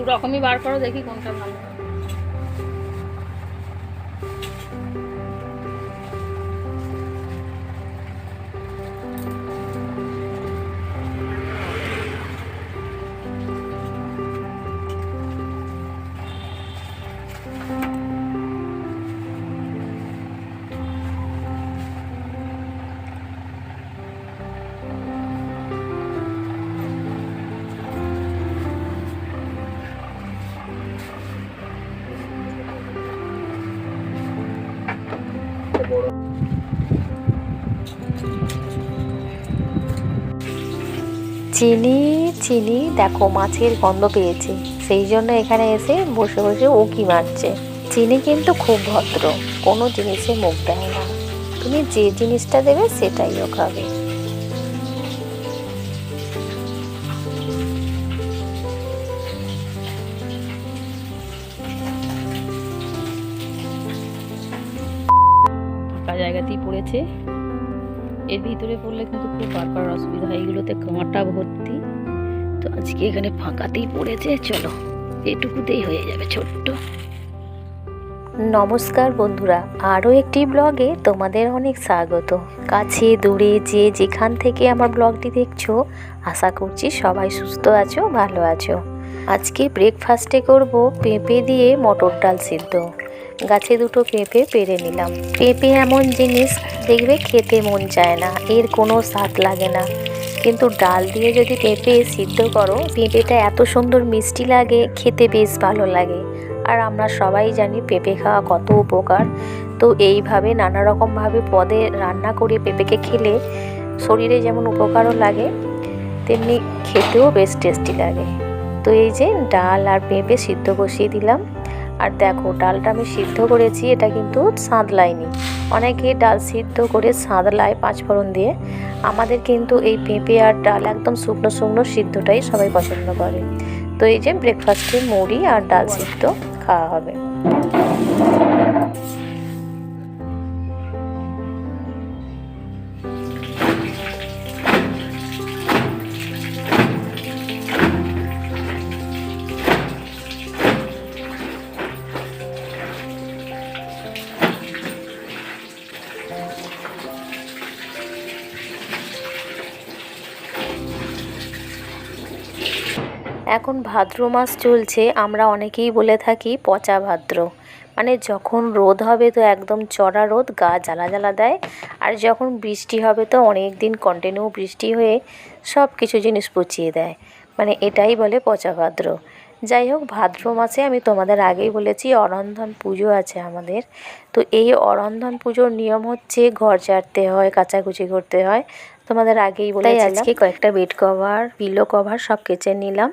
দু রকমই বার করো দেখি কোনটা ভালো চিনি চিনি, দেখো মাছের গন্ধ পেয়েছে। সেই জন্য এখানে এসে বসে বসে উকি মারছে। চিনি কিন্তু খুব ভদ্র, কোনো জিনিসে মুখ দেয় না। তুমি যে জিনিসটা দেবে সেটাই ও খাবে। জায়গাতেই পড়েছে। এর ভিতরে পড়লে কিন্তু খুব বারবার অসুবিধা হয়। এগুলোতে কাঁটা ভর্তি আজকে এখানে ফাঁকাতেই পড়েছে, চলো, এটুকুতেই হয়ে যাবে ছোট্ট। নমস্কার বন্ধুরা, আরও একটি ব্লগে তোমাদের অনেক স্বাগত। কাছে, দূরে, যে যেখান থেকে আমার ব্লগটি দেখছ, আশা করছি সবাই সুস্থ আছো, ভালো আছো। আজকে ব্রেকফাস্টে করব পেঁপে দিয়ে মটর ডাল সিদ্ধ। গাছে দুটো পেঁপে পেরে নিলাম। পেঁপে এমন জিনিস, দেখবে খেতে মন চায় না, এর কোনো স্বাদ লাগে না। কিন্তু ডাল দিয়ে যদি পেঁপে সিদ্ধ করো, পেঁপেটা এত সুন্দর মিষ্টি লাগে, খেতে বেশ ভালো লাগে। আর আমরা সবাই জানি পেঁপে খাওয়া কত উপকার। তো এইভাবে নানা রকমভাবে পদে রান্না করে পেঁপেকে খেলে। শরীরে যেমন উপকারও লাগে, তেমনি খেতেও বেশ টেস্টি লাগে। তো এই যে ডাল আর পেঁপে সিদ্ধ বসিয়ে দিলাম। আর দেখো, ডালটা আমি সিদ্ধ করেছি, এটা কিন্তু সাঁতলায়নি অনেকে ডাল সিদ্ধ করে সাঁতলায় পাঁচফোড়ন দিয়ে। আমাদের কিন্তু এই পেঁপে আর ডাল একদম শুকনো শুকনো সিদ্ধটাই সবাই পছন্দ করে। তো এই যে ব্রেকফাস্টে মুড়ি আর ডাল সিদ্ধ খাওয়া হবে। এখন ভাদ্র মাস চলছে, আমরা অনেকেই বলে থাকি পচা ভাদ্র। মানে যখন রোদ হবে তো একদম চড়া রোদ, গা জ্বালা জ্বালা দেয়। আর যখন বৃষ্টি হবে তো অনেক দিন কন্টিনিউ বৃষ্টি হয়ে সব কিছু জিনিস পচিয়ে দেয়। মানে এটাই বলে পচা ভাদ্র। যাই হোক, ভাদ্র মাসে আমি তোমাদের আগেই বলেছি অরন্ধন পুজো আছে আমাদের। তো এই অরন্ধন পুজোর নিয়ম হচ্ছে ঘর ঝাড়তে হয়, কাচাকুচি করতে হয়। তোমাদের আগেই বলে আজকে কয়েকটা বেড কভার পিলো কভার সব কেচে নিলাম।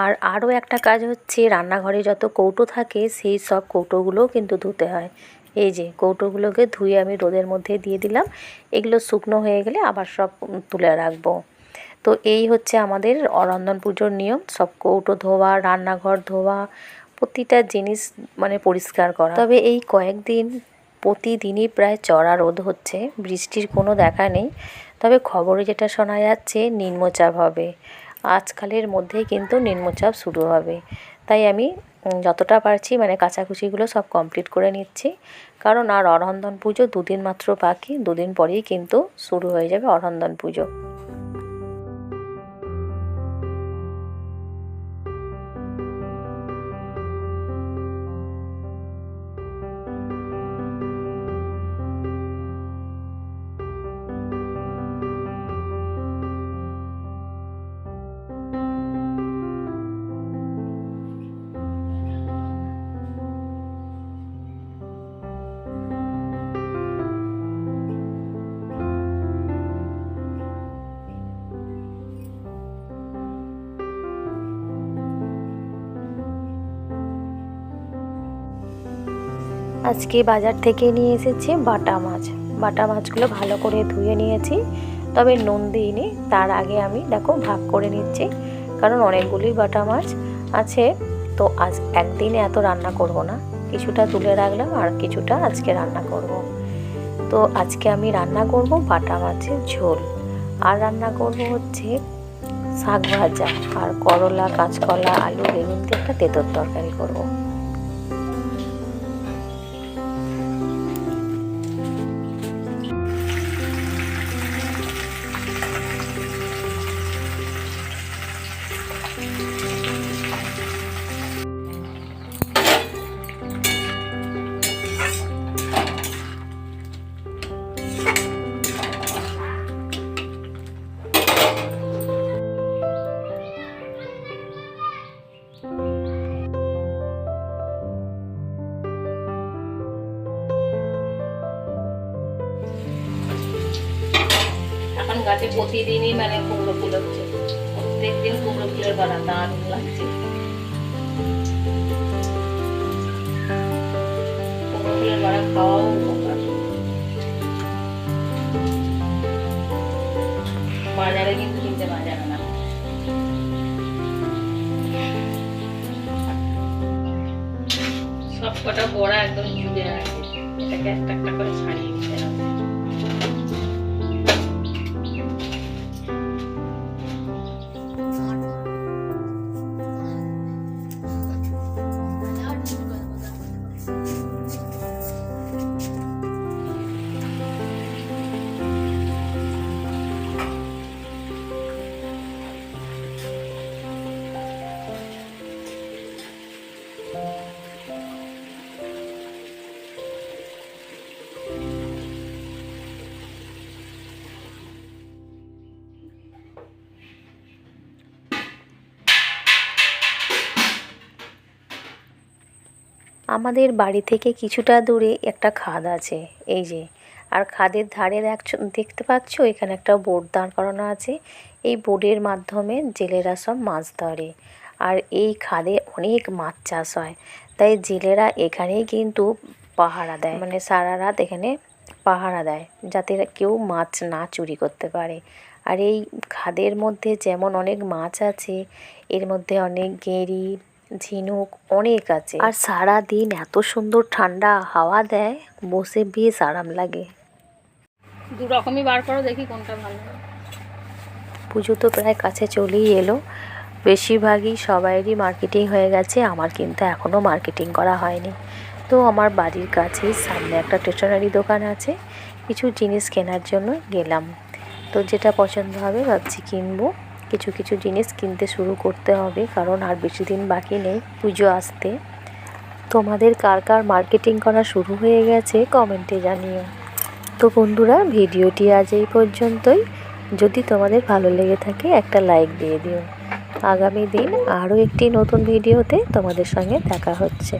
আর আরও একটা কাজ হচ্ছে রান্নাঘরে যত কৌটো থাকে সেই সব কৌটোগুলোও কিন্তু ধুতে হয়। এই যে কৌটোগুলোকে ধুয়ে আমি রোদের মধ্যে দিয়ে দিলাম। এগুলো শুকনো হয়ে গেলে আবার সব তুলে রাখব। তো এই হচ্ছে আমাদের অরন্ধন পুজোর নিয়ম। সব কৌটো ধোয়া রান্নাঘর ধোয়া প্রতিটা জিনিস মানে পরিষ্কার করা। তবে এই কয়েকদিন প্রতিদিনই প্রায় চড়া রোদ হচ্ছে। বৃষ্টির কোনো দেখা নেই। তবে খবরে যেটা শোনা যাচ্ছে, নিম্নচাপ হবে। আজকালের মধ্যেই কিন্তু নিম্নচাপ শুরু হবে। তাই আমি যতটা পারছি মানে কাচাকুচিগুলো সব কমপ্লিট করে নিচ্ছি। কারণ আর অরন্দন পুজো দুদিন মাত্র বাকি, দুদিন পরেই কিন্তু শুরু হয়ে যাবে অরন্দন পুজো। আজকে বাজার থেকে নিয়ে এসেছি বাটা মাছ। বাটা মাছগুলো ভালো করে ধুয়ে নিয়েছি, তবে নুন দিইনি, তার আগে আমি দেখো ভাগ করে নিচ্ছি, কারণ অনেকগুলি বাটা মাছ আছে, তো আজ একদিনে এত রান্না করব না। কিছুটা তুলে রাখলাম আর কিছুটা আজকে রান্না করব। তো আজকে আমি রান্না করব বাটা মাছের ঝোল। আর রান্না করব হচ্ছে শাক ভাজা আর করলা, কাঁচকলা, আলু, বেগুন দিয়ে একটা তেঁতোর তরকারি করব। গাছে প্রতিদিনই মানে কুমড়ো ফুল হচ্ছে। প্রত্যেক দিন কুমড়ো ফুলের বাড়া দারুণ লাগছে। কুমড়ো ফুলের বাড়া খাওয়াও বাজারে কিন্তু কিনতে পাওয়া যাবে না। সব কটা বড়া একদম জুড়ে আছে। এটাকে একটা একটা করে ছাড়িয়ে দিতে হবে। আমাদের বাড়ি থেকে কিছুটা দূরে একটা খাদ আছে, এই যে। আর খাদের ধারে দেখছ দেখতে পাচ্ছ? এখানে একটা বোর্ড দাঁড় করানো আছে। এই বোর্ডের মাধ্যমে জেলেরা সব মাছ ধরে। আর এই খাদে অনেক মাছ চাষ হয়। তাই জেলেরা এখানেই কিন্তু পাহারা দেয়। মানে সারা রাত এখানে পাহারা দেয়, যাতে কেউ মাছ না চুরি করতে পারে। আর এই খাদের মধ্যে যেমন অনেক মাছ আছে, এর মধ্যে অনেক গেঁড়ি ঝিনুক অনেক আছে। আর সারা দিন এত সুন্দর ঠান্ডা হাওয়া দেয় বসে বেশ আরাম লাগে। দু রকমই বার করো দেখি কোনটা ভালো। পুজো তো প্রায় কাছে চলেই এলো। বেশিরভাগই সবাইয়েরই মার্কেটিং হয়ে গেছে আমার কিন্তু এখনও মার্কেটিং করা হয়নি। তো আমার বাড়ির কাছেই সামনে একটা স্টেশনারি দোকান আছে কিছু জিনিস কেনার জন্য গেলাম। তো যেটা পছন্দ হবে ভাবছি কিনবো। কিছু কিছু জিনিস কিনতে শুরু করতে হবে, কারণ আর বেশি দিন বাকি নেই পুজো আসতে। তোমাদের কার কার মার্কেটিং করা শুরু হয়ে গেছে কমেন্টে জানিও। তো বন্ধুরা, ভিডিওটি আজ এই পর্যন্তই। যদি তোমাদের ভালো লেগে থাকে, একটা লাইক দিয়ে দিও। আগামী দিন আরও একটি নতুন ভিডিওতে তোমাদের সঙ্গে দেখা হচ্ছে।